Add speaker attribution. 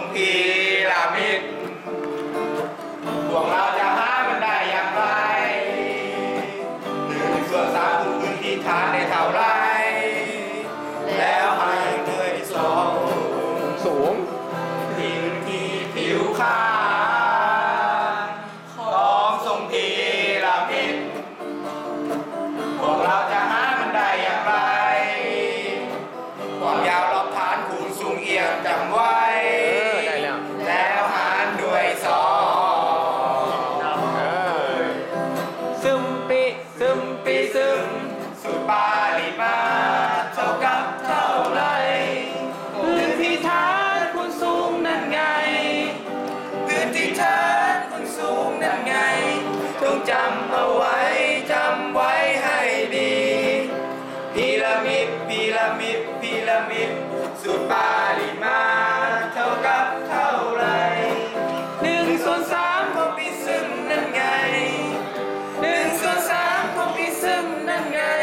Speaker 1: งพีระมิดพวกเราจะหามันได้อย่างไรหนึ่งส่วนสามของพื้นที่ฐานในเท่าไรแล้วให้หน่วยสอง
Speaker 2: สูงพื้นที่ผิวข้าง
Speaker 1: ซึมสู่ปาลิมาเท่ากับเท่าไรพื้นที่ฐานคุณสูงนั่นไงพื้นที่ฐานคุณสูงนั่นไงต้องจำเอาไว้จำไว้ให้ดีพีระมิดพีระมิดพีระมิดสู่ป Amen.